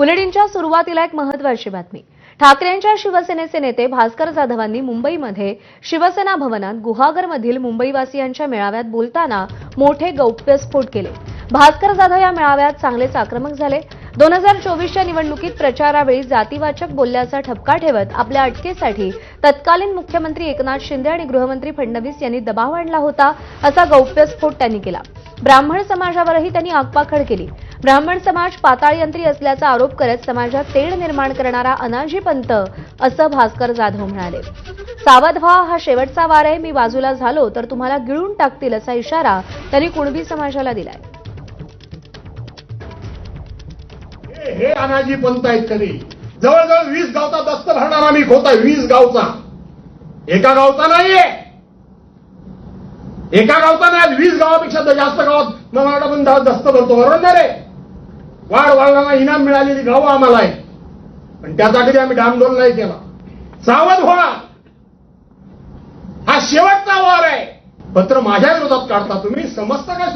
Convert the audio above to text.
बुलेटिनच्या सुरुवातीला एक महत्वाची बातमी. ठाकरेंच्या शिवसेनेचे नेते भास्कर जाधवांनी मुंबईमध्ये शिवसेना भवनात गुहागरमधील मुंबईवासियांच्या मेळाव्यात बोलताना मोठे गौप्यस्फोट केले. भास्कर जाधव या मेळाव्यात चांगलेच आक्रमक झाले. दोन हजार चोवीसच्या निवडणुकीत प्रचारावेळी जातीवाचक बोलल्याचा ठपका ठेवत आपल्या अटकेसाठी तत्कालीन मुख्यमंत्री एकनाथ शिंदे आणि गृहमंत्री फडणवीस यांनी दबाव आणला होता असा गौप्यस्फोट त्यांनी केला. ब्राह्मण समाजावरही त्यांनी आगपाखड केली. ब्राह्मण समाज पाताळयंत्री असल्याचा आरोप करत समाजात तेढ निर्माण करणारा अनाजी पंत असं भास्कर जाधव म्हणाले. सावध व्हा हा शेवटचा वार आहे मी बाजूला झालो तर तुम्हाला गिळून टाकतील असा इशारा त्यांनी कुणबी समाजाला दिलाय. हे अनाजी पंत आहेत तरी जवळजवळ वीस गावचा दस्त भरणारा मी खोत आहे वीस गावचा. एका गावचा नाहीये. एका गावचा नाही आज वीस गावापेक्षा जास्त गावात मराठा पण दा- भरतो. बरोबर रे वाढ वाढवायला इनाम मिळालेली गावं आम्हाला आहे पण त्यासाठी आम्ही डामडोल नाही केला. सावध व्हा. हा शेवटचा वार आहे. पत्र माझ्या विरोधात काढता तुम्ही समजता काय